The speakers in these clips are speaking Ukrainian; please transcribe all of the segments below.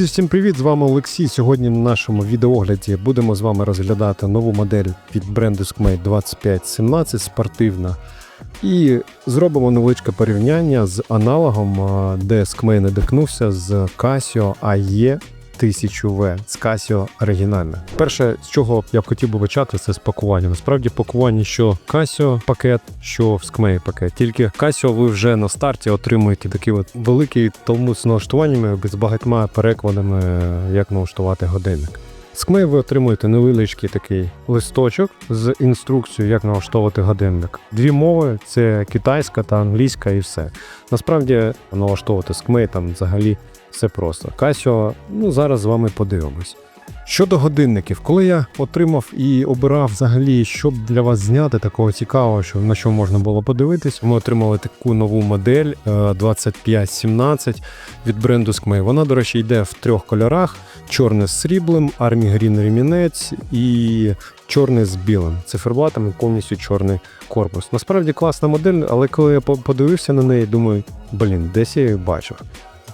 Друзі, всім привіт! З вами Олексій. Сьогодні на нашому відеогляді будемо з вами розглядати нову модель від бренду Skmate 2517 спортивна. І зробимо невеличке порівняння з аналогом, де Skmate надихнувся з Casio AE 1000V з Casio оригінальне. Перше, з чого я б хотів би почати, це з пакування. Насправді пакування, що Casio пакет, що в Skmate пакет. Тільки Casio ви вже на старті отримуєте такий от великий талмуд з налаштуваннями з багатьма перекладами, як налаштувати годинник. З Кмей ви отримуєте невеличкий такий листочок з інструкцією, як налаштовувати годинник. Дві мови це китайська та англійська, і все. Насправді налаштовувати з Кмей там взагалі все просто. Casio, ну зараз з вами подивимось. Щодо годинників, коли я отримав і обирав взагалі, що б для вас зняти такого цікавого, що на що можна було подивитись, ми отримали таку нову модель е, 2517 від бренду Skmei. Вона, до речі, йде в трьох кольорах: чорне з сріблем, армі грін ремінець і чорний з білим. Циферблатом і повністю чорний корпус. Насправді класна модель, але коли я подивився на неї, думаю, блін, десь я її бачив.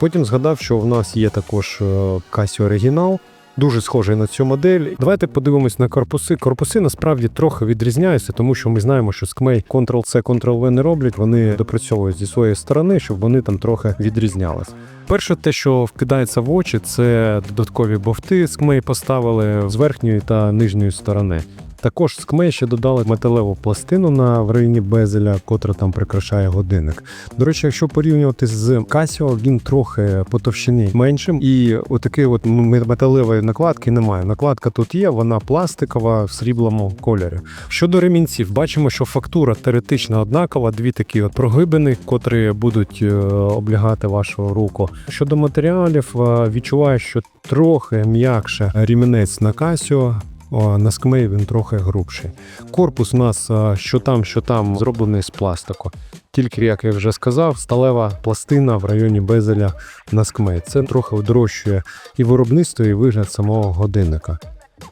Потім згадав, що в нас є також е, Casio оригінал. Дуже схожий на цю модель. Давайте подивимось на корпуси. Корпуси насправді трохи відрізняються, тому що ми знаємо, що Skmei Ctrl-C, Ctrl-V не роблять. Вони допрацьовують зі своєї сторони, щоб вони там трохи відрізнялись. Перше, те, що вкидається в очі, це додаткові бовти. Skmei поставили з верхньої та нижньої сторони. Також Skmei ще додали металеву пластину на в районі безеля, котра там прикрашає годинник. До речі, якщо порівнювати з Casio, він трохи по товщині меншим, і отакої от металевої накладки немає. Накладка тут є, вона пластикова в сріблому кольорі. Щодо ремінців, бачимо, що фактура теоретично однакова, дві такі от прогибини, котрі будуть е, облягати вашу руку. Щодо матеріалів, е, відчуваю, що трохи м'якше ремінець на Casio, На скмей він трохи грубший. Корпус у нас що там, що там зроблений з пластику. Тільки, як я вже сказав, сталева пластина в районі безеля на скмей. Це трохи вдрощує і виробництво, і вигляд самого годинника.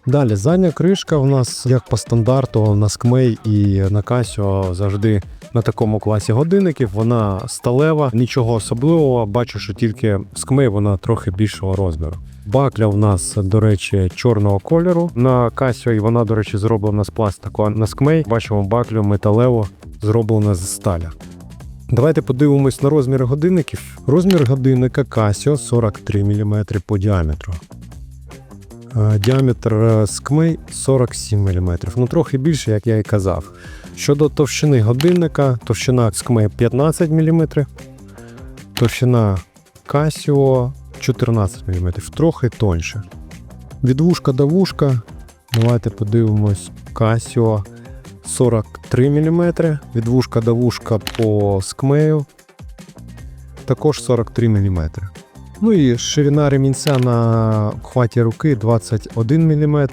Далі, задня кришка у нас, як по стандарту, на скмей і на Casio завжди на такому класі годинників. Вона сталева, нічого особливого. Бачу, що тільки скмей вона трохи більшого розміру. Бакля в нас, до речі, чорного кольору на Casio, і вона, до речі, зроблена з пластику. А на скмей бачимо баклю металеву, зроблена з сталя. Давайте подивимось на розміри годинників. Розмір годинника Casio 43 мм по діаметру. Е, Діаметр е, скмей 47 мм. Ну, трохи більше, як я і казав. Щодо товщини годинника, товщина скмей 15 мм, товщина Casio 14 мм, трохи тоньше. Від вушка до вушка. Давайте подивимось Casio 43 мм. Від вушка до вушка по скмею. Також 43 мм. Ну і ширина ремінця на хваті руки 21 мм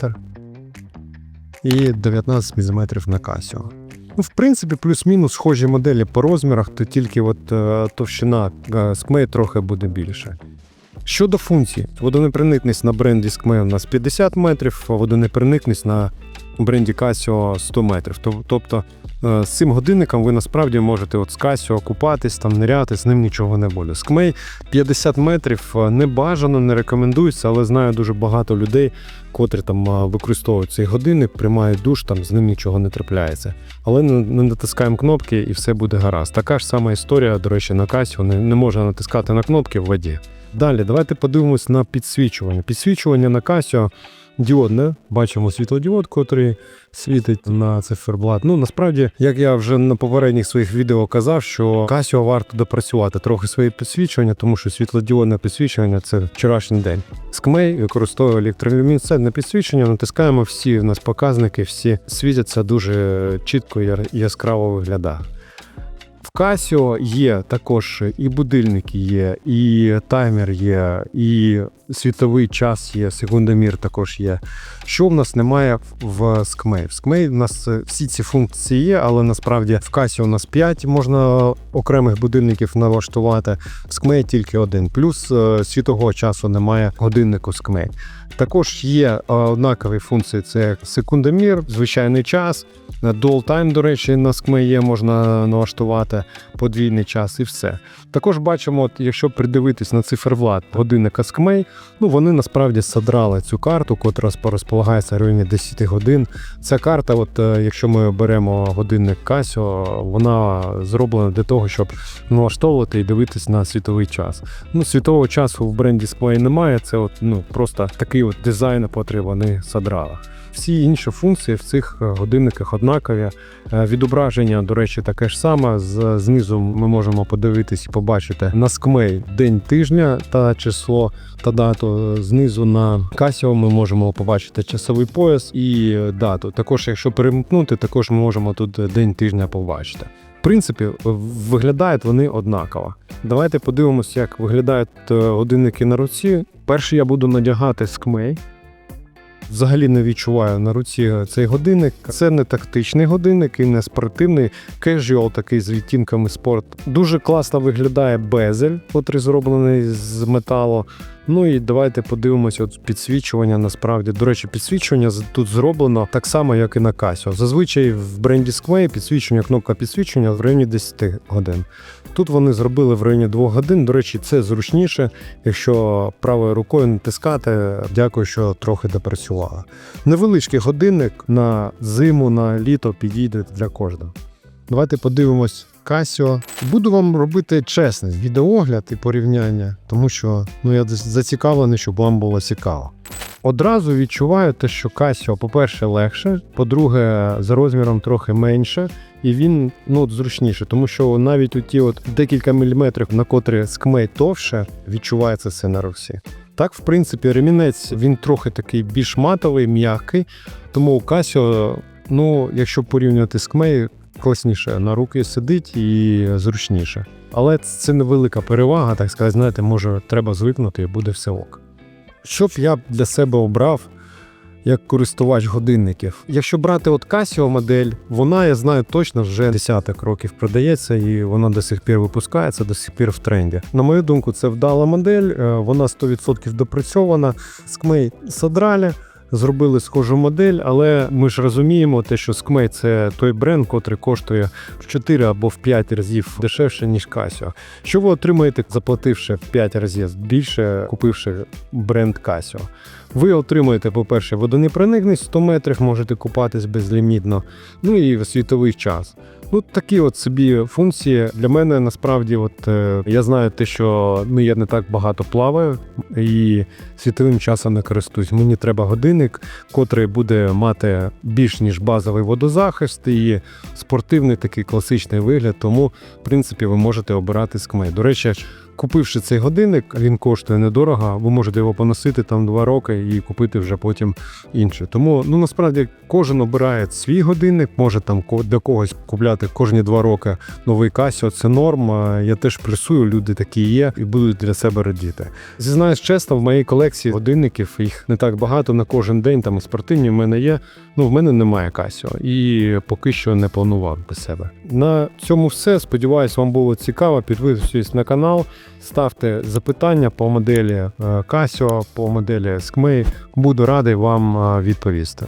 і 19 мм на Casio. Ну, в принципі, плюс-мінус схожі моделі по розмірах, то тільки от, е, товщина е, скмею трохи буде більше. Щодо функцій, водонепроникність на бренді Skmei у нас 50 метрів, а водонепроникність на бренді Casio 100 метрів. Тобто е, з цим годинником ви насправді можете от з Casio купатись, там ниряти, з ним нічого не буде. Skmei 50 метрів е, не бажано, не рекомендується, але знаю дуже багато людей, котрі там е, використовують цей годинник, приймають душ, там з ним нічого не трапляється. Але не натискаємо кнопки і все буде гаразд. Така ж сама історія, до речі, на Casio не, не можна натискати на кнопки в воді. Далі, давайте подивимось на підсвічування. Підсвічування на Casio діодне. Бачимо світлодіод, котрий світить на циферблат. Ну насправді, як я вже на попередніх своїх відео казав, що Casio варто допрацювати трохи своє підсвічування, тому що світлодіодне підсвічування це вчорашній день. Skmei використовує електролюмінесцентне підсвічення. Натискаємо всі у нас показники, всі світяться дуже чітко і яскраво виглядає. В Casio є також і будильники є, і таймер є, і світовий час є, секундомір також є. Що в нас немає в Skmei? В Skmei в нас е, всі ці функції є, але насправді в Casio у нас 5 можна окремих будильників налаштувати. В Skmei тільки один. Плюс е, світового часу немає годиннику Skmei. Також є е, однакові функції: це секундомір, звичайний час, dual time, до речі, на скме є, можна налаштувати подвійний час і все. Також бачимо, от, якщо придивитись на циферблат годинника скмей, ну вони насправді содрали цю карту, котра розполагається в районі 10 годин. Ця карта, от е, якщо ми беремо годинник Casio, вона зроблена для того, щоб налаштовувати і дивитись на світовий час. Ну, світового часу в бренді Splay немає. Це от, ну, просто такий от дизайн, який вони содрали. Всі інші функції в цих е, годинниках однакові. Е, Відображення, до речі, таке ж саме. Знизу ми можемо подивитись і побачити на скмей день тижня та число та дату. Знизу на Casio ми можемо побачити часовий пояс і е, дату. Також, якщо перемкнути, також ми можемо тут день тижня побачити. В принципі, виглядають вони однаково. Давайте подивимося, як виглядають годинники на руці. Перший я буду надягати скмей. Взагалі не відчуваю на руці цей годинник. Це не тактичний годинник і не спортивний, кежуал такий з відтінками спорт. Дуже класно виглядає безель, котрий зроблений з металу. Ну і давайте подивимося от підсвічування. Насправді, до речі, підсвічування тут зроблено так само, як і на Casio. Зазвичай в бренді Square підсвічення, кнопка підсвічення в районі 10 годин. Тут вони зробили в районі 2 годин. До речі, це зручніше, якщо правою рукою натискати. Дякую, що трохи допрацювала. Невеличкий годинник на зиму, на літо підійде для кожного. Давайте подивимось Casio. Буду вам робити чесний відеогляд і порівняння, тому що ну, я десь зацікавлений, щоб вам було цікаво. Одразу відчуваю те, що Casio, по-перше, легше, по-друге, за розміром трохи менше, і він ну, от зручніше, тому що навіть у ті от декілька міліметрів, на котрі скмей товще, відчувається це на руці. Так, в принципі, ремінець він трохи такий більш матовий, м'який, тому у Casio, ну, якщо порівнювати з Кмей, класніше на руки сидить і зручніше. Але це невелика перевага, так сказати, знаєте, може, треба звикнути і буде все ок. Що б я для себе обрав як користувач годинників? Якщо брати от Casio модель, вона, я знаю точно, вже десяток років продається і вона до сих пір випускається, до сих пір в тренді. На мою думку, це вдала модель, е, вона 100% допрацьована. Скмей содралі. Зробили схожу модель, але ми ж розуміємо, те, що Скмей це той бренд, котрий коштує в 4 або в 5 разів дешевше, ніж Casio. Що ви отримаєте, заплативши в 5 разів більше, купивши бренд Casio? Ви отримаєте, по-перше, водонепроникність 100 метрів, можете купатись безлімітно, ну і світовий час. Ну, такі от собі функції для мене насправді, от е, я знаю те, що ну, я не так багато плаваю і світовим часом не користуюсь. Мені треба годинник, котрий буде мати більш ніж базовий водозахист і спортивний такий класичний вигляд. Тому, в принципі, ви можете обирати скмей. До речі, купивши цей годинник, він коштує недорого. Ви можете його поносити там два роки і купити вже потім інше. Тому ну насправді кожен обирає свій годинник, може там для когось купляти кожні два роки новий Casio, Це норм. А Я теж плюсую, люди такі є і будуть для себе радіти. Зізнаюсь чесно, в моїй колекції годинників їх не так багато на кожен день. Там спортивні в мене є. Ну в мене немає Casio і поки що не планував без себе. На цьому все. Сподіваюсь, вам було цікаво. Підписуйтесь на канал, ставте запитання по моделі е, Casio, по моделі Skmei. Буду радий вам е, відповісти.